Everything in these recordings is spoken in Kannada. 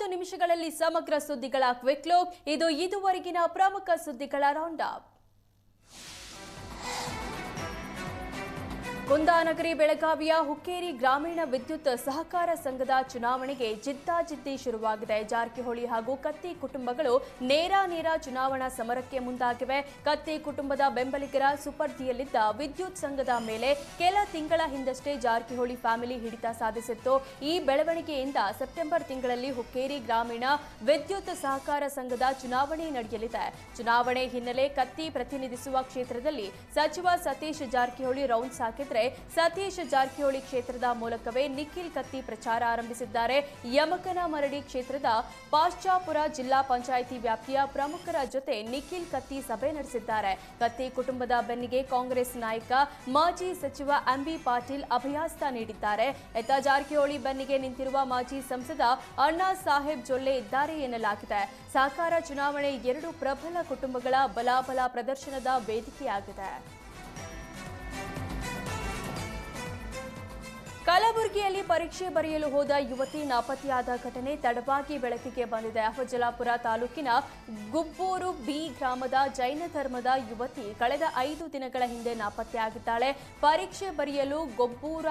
ಮೂವತ್ತು ನಿಮಿಷಗಳಲ್ಲಿ ಸಮಗ್ರ ಸುದ್ದಿಗಳ ಕ್ವಿಕ್ ಲುಕ್ ಇದು ಇದುವರೆಗಿನ ಪ್ರಮುಖ ಸುದ್ದಿಗಳ ರೌಂಡ್ ಕುಂದಾನಗರಿ ಬೆಳಗಾವಿಯ ಹುಕ್ಕೇರಿ ಗ್ರಾಮೀಣ ವಿದ್ಯುತ್ ಸಹಕಾರ ಸಂಘದ ಚುನಾವಣೆಗೆ ಜಿದ್ದಾಜಿದ್ದಿ ಶುರುವಾಗಿದೆ. ಜಾರಕಿಹೊಳಿ ಹಾಗೂ ಕತ್ತಿ ಕುಟುಂಬಗಳು ನೇರ ನೇರ ಚುನಾವಣಾ ಸಮರಕ್ಕೆ ಮುಂದಾಗಿವೆ. ಕತ್ತಿ ಕುಟುಂಬದ ಬೆಂಬಲಿಗರ ಸುಪರ್ದಿಯಲ್ಲಿದ್ದ ವಿದ್ಯುತ್ ಸಂಘದ ಮೇಲೆ ಕೆಲ ತಿಂಗಳ ಹಿಂದಷ್ಟೇ ಜಾರಕಿಹೊಳಿ ಫ್ಯಾಮಿಲಿ ಹಿಡಿತ ಸಾಧಿಸಿತ್ತು. ಈ ಬೆಳವಣಿಗೆಯಿಂದ ಸೆಪ್ಟೆಂಬರ್ ತಿಂಗಳಲ್ಲಿ ಹುಕ್ಕೇರಿ ಗ್ರಾಮೀಣ ವಿದ್ಯುತ್ ಸಹಕಾರ ಸಂಘದ ಚುನಾವಣೆ ನಡೆಯಲಿದೆ. ಚುನಾವಣೆ ಹಿನ್ನೆಲೆ ಕತ್ತಿ ಪ್ರತಿನಿಧಿಸುವ ಕ್ಷೇತ್ರದಲ್ಲಿ ಸಚಿವ ಸತೀಶ್ ಜಾರಕಿಹೊಳಿ ರೌಂಡ್ಸ್ ಹಾಕಿದ್ರೆ ಸತೀಶ್ ಜಾರಕಿಹೊಳಿ ಕ್ಷೇತ್ರದ ಮೂಲಕವೇ ನಿಖಿಲ್ ಕತ್ತಿ ಪ್ರಚಾರ ಆರಂಭಿಸಿದ್ದಾರೆ. ಯಮಕನ ಮರಡಿ ಕ್ಷೇತ್ರದ ಪಾಶ್ಚಾಪುರ ಜಿಲ್ಲಾ ಪಂಚಾಯಿತಿ ವ್ಯಾಪ್ತಿಯ ಪ್ರಮುಖರ ಜೊತೆ ನಿಖಿಲ್ ಕತ್ತಿ ಸಭೆ ನಡೆಸಿದ್ದಾರೆ. ಕತ್ತಿ ಕುಟುಂಬದ ಬೆನ್ನಿಗೆ ಕಾಂಗ್ರೆಸ್ ನಾಯಕ, ಮಾಜಿ ಸಚಿವ ಎಂಬಿ ಪಾಟೀಲ್ ಅಭಯಾಸ್ತ ನೀಡಿದ್ದಾರೆ. ಎತ್ತ ಜಾರಕಿಹೊಳಿ ಬೆನ್ನಿಗೆ ನಿಂತಿರುವ ಮಾಜಿ ಸಂಸದ ಅಣ್ಣಾ ಸಾಹೇಬ್ ಜೊಲ್ಲೆ ಇದ್ದಾರೆ ಎನ್ನಲಾಗಿದೆ. ಸಹಕಾರ ಚುನಾವಣೆ ಎರಡು ಪ್ರಬಲ ಕುಟುಂಬಗಳ ಬಲಾಬಲ ಪ್ರದರ್ಶನದ ವೇದಿಕೆಯಾಗಿದೆ. ಕಲಬುರಗಿಯಲ್ಲಿ ಪರೀಕ್ಷೆ ಬರೆಯಲು ಹೋದ ಯುವತಿ ನಾಪತ್ತೆಯಾದ ಘಟನೆ ತಡವಾಗಿ ಬೆಳಕಿಗೆ ಬಂದಿದೆ. ಅಫಜಲಾಪುರ ತಾಲೂಕಿನ ಗುಬ್ಬೂರು ಬಿ ಗ್ರಾಮದ ಜೈನ ಧರ್ಮದ ಯುವತಿ ಕಳೆದ ಐದು ದಿನಗಳ ಹಿಂದೆ ನಾಪತ್ತೆಯಾಗಿದ್ದಾಳೆ. ಪರೀಕ್ಷೆ ಬರೆಯಲು ಗೊಬ್ಬೂರ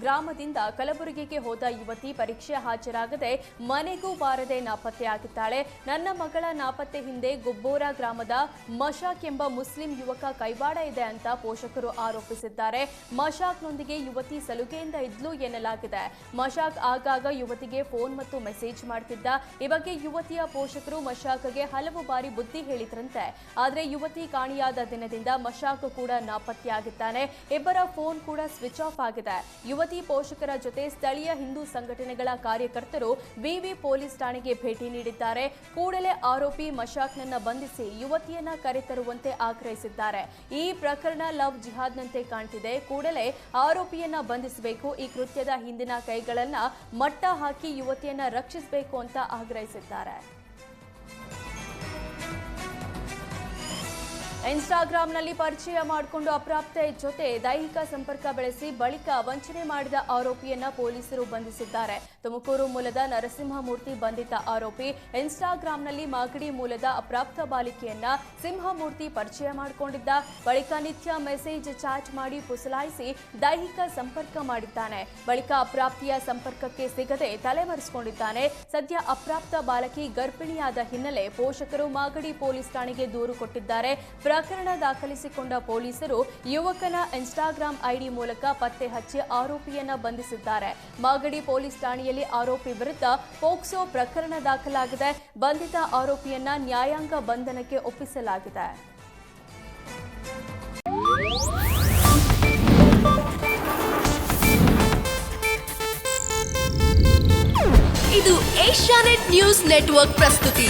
ಗ್ರಾಮದಿಂದ ಕಲಬುರಗಿಗೆ ಹೋದ ಯುವತಿ ಪರೀಕ್ಷೆ ಹಾಜರಾಗದೆ ಮನೆಗೂ ಬಾರದೆ ನಾಪತ್ತೆಯಾಗಿದ್ದಾಳೆ. ನನ್ನ ಮಗಳ ನಾಪತ್ತೆ ಹಿಂದೆ ಗೊಬ್ಬೂರ ಗ್ರಾಮದ ಮಶಾಕ್ ಎಂಬ ಮುಸ್ಲಿಂ ಯುವಕ ಕೈವಾಡ ಇದೆ ಅಂತ ಪೋಷಕರು ಆರೋಪಿಸಿದ್ದಾರೆ. ಮಶಾಕ್ನೊಂದಿಗೆ ಯುವತಿ ಸಲುಗೆಯಿಂದ ಇದ್ಲು ಎನ್ನಲಾಗಿದೆ. ಮಶಾಕ್ ಆಗಾಗ ಯುವತಿಗೆ ಫೋನ್ ಮತ್ತು ಮೆಸೇಜ್ ಮಾಡ್ತಿದ್ದ. ಈ ಬಗ್ಗೆ ಯುವತಿಯ ಪೋಷಕರು ಮಶಾಕ್ಗೆ ಹಲವು ಬಾರಿ ಬುದ್ಧಿ ಹೇಳಿದ್ರಂತೆ. ಆದ್ರೆ ಯುವತಿ ಕಾಣಿಯಾದ ದಿನದಿಂದ ಮಶಾಕ್ ಕೂಡ ನಾಪತ್ತೆಯಾಗಿದ್ದಾನೆ. ಇಬ್ಬರ ಫೋನ್ ಕೂಡ ಸ್ವಿಚ್ ಆಫ್ ಆಗಿದೆ. ಯುವತಿ ಪೋಷಕರ ಜೊತೆ ಸ್ಥಳೀಯ ಹಿಂದೂ ಸಂಘಟನೆಗಳ ಕಾರ್ಯಕರ್ತರು ವಿವಿ ಪೊಲೀಸ್ ಠಾಣೆಗೆ ಭೇಟಿ ನೀಡಿದ್ದಾರೆ. ಕೂಡಲೇ ಆರೋಪಿ ಮಶಾಕ್ನನ್ನ ಬಂಧಿಸಿ ಯುವತಿಯನ್ನ ಕರೆತರುವಂತೆ ಆಗ್ರಹಿಸಿದ್ದಾರೆ. ಈ ಪ್ರಕರಣ ಲವ್ ಜಿಹಾದ್ನಂತೆ ಕಾಣ್ತಿದೆ. ಕೂಡಲೇ ಆರೋಪಿಯನ್ನ ಬಂಧಿಸಬೇಕು. ಈ ಕೃತ್ಯದ ಹಿಂದಿನ ಕೈಗಳನ್ನ ಮಟ್ಟ ಹಾಕಿ ಯುವತಿಯನ್ನ ರಕ್ಷಿಸಬೇಕು ಅಂತ ಆಗ್ರಹಿಸಿದ್ದಾರೆ. ಇನ್ಸ್ಟಾಗ್ರಾಂನಲ್ಲಿ ಪರಿಚಯ ಮಾಡಿಕೊಂಡು ಅಪ್ರಾಪ್ತೆ ಜೊತೆ ದೈಹಿಕ ಸಂಪರ್ಕ ಬೆಳೆಸಿ ಬಳಿಕ ವಂಚನೆ ಮಾಡಿದ ಆರೋಪಿಯನ್ನ ಪೊಲೀಸರು ಬಂಧಿಸಿದ್ದಾರೆ. ತುಮಕೂರು ಮೂಲದ ನರಸಿಂಹಮೂರ್ತಿ ಬಂಧಿತ ಆರೋಪಿ ಇನ್ಸ್ಟಾಗ್ರಾಂನಲ್ಲಿ ಮಾಗಡಿ ಮೂಲದ ಅಪ್ರಾಪ್ತ ಬಾಲಿಕೆಯನ್ನ ಸಿಂಹಮೂರ್ತಿ ಪರಿಚಯ ಮಾಡಿಕೊಂಡಿದ್ದ. ಬಳಿಕ ನಿತ್ಯ ಮೆಸೇಜ್ ಚಾಟ್ ಮಾಡಿ ಪುಸಲಾಯಿಸಿ ದೈಹಿಕ ಸಂಪರ್ಕ ಮಾಡಿದ್ದಾನೆ. ಬಳಿಕ ಅಪ್ರಾಪ್ತಿಯ ಸಂಪರ್ಕಕ್ಕೆ ಸಿಗದೆ ತಲೆಮರೆಸಿಕೊಂಡಿದ್ದಾನೆ. ಸದ್ಯ ಅಪ್ರಾಪ್ತ ಬಾಲಕಿ ಗರ್ಭಿಣಿಯಾದ ಹಿನ್ನೆಲೆ ಪೋಷಕರು ಮಾಗಡಿ ಪೊಲೀಸ್ ಠಾಣೆಗೆ ದೂರು ಕೊಟ್ಟಿದ್ದಾರೆ. ಪ್ರಕರಣ ದಾಖಲಿಸಿಕೊಂಡ ಪೊಲೀಸರು ಯುವಕನ ಇನ್ಸ್ಟಾಗ್ರಾಂ ಐಡಿ ಮೂಲಕ ಪತ್ತೆ ಹಚ್ಚಿ ಆರೋಪಿಯನ್ನ ಬಂಧಿಸಿದ್ದಾರೆ. ಮಾಗಡಿ ಪೊಲೀಸ್ ಠಾಣೆಯಲ್ಲಿ ಆರೋಪಿ ವಿರುದ್ಧ ಪೋಕ್ಸೋ ಪ್ರಕರಣ ದಾಖಲಾಗಿದೆ. ಬಂಧಿತ ಆರೋಪಿಯನ್ನ ನ್ಯಾಯಾಂಗ ಬಂಧನಕ್ಕೆ ಒಪ್ಪಿಸಲಾಗಿದೆ. ಇದು ಏಷ್ಯಾನೆಟ್ ನ್ಯೂಸ್ ನೆಟ್ವರ್ಕ್ ಪ್ರಸ್ತುತಿ.